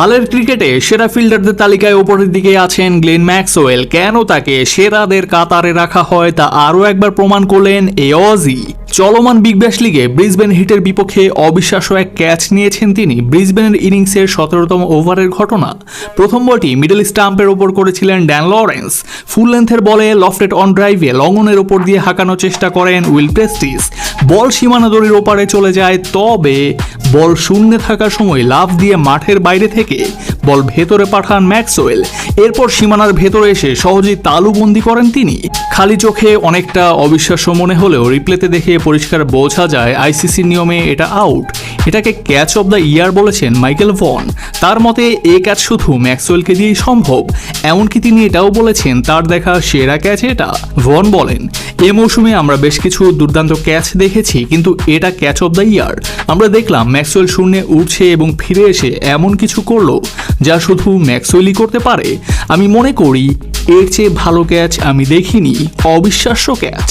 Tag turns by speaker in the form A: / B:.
A: হালের ক্রিকেটে সেরা ফিল্ডারদের তালিকায় ওপরের দিকে আছেন গ্লেন ম্যাক্সওয়েল। কেন তাকে সেরাদের কাতারে রাখা হয় তা আরও একবার প্রমাণ করলেন এ অজি। চলমান বিগ ব্যাশ লিগে ব্রিসবেন হিটের বিপক্ষে অবিশ্বাস্য এক ক্যাচ নিয়েছেন তিনি ব্রিসবেনের ইনিংসের সতেরোতম ওভারের ঘটনা। প্রথম বলটি মিডল স্টাম্পের ওপর করেছিলেন ড্যান লরেন্স। ফুল লেন্থের বলে লফটেড অন ড্রাইভে লঙ্গনের ওপর দিয়ে হাঁকানোর চেষ্টা করেন উইল প্রেস্টিস। বল সীমানা দড়ির ওপারে চলে যায়, তবে বল শূন্যে থাকার সময় লাভ দিয়ে মাঠের বাইরে থেকে বল ভেতরে পাঠান ম্যাক্সওয়েল। এরপর সীমানার ভেতরে এসে সহজেই তালুবন্দি করেন তিনি। খালি চোখে অনেকটা অবিশ্বাস্য মনে হলেও রিপ্লেতে দেখে পরিষ্কার বোঝা যায় আইসিসির নিয়মে এটা আউট এটাকে ক্যাচ অব দ্য ইয়ার বলেছেন মাইকেল ভন তার মতে, এ ক্যাচ শুধু ম্যাক্সওয়েলকে দিয়েই সম্ভব, এমনকি তিনি এটাও বলেছেন তার দেখা সেরা ক্যাচ এটা। ভন বলেন, এ মৌসুমে আমরা বেশ কিছু দুর্দান্ত ক্যাচ দেখেছি, কিন্তু এটা ক্যাচ অব দ্য ইয়ার আমরা দেখলাম ম্যাক্সওয়েল শূন্যে উঠছে এবং ফিরে এসে এমন কিছু করল, যা শুধু ম্যাক্সওয়েলই করতে পারে। আমি মনে করি, এর চেয়ে ভালো ক্যাচ আমি দেখিনি। অবিশ্বাস্য ক্যাচ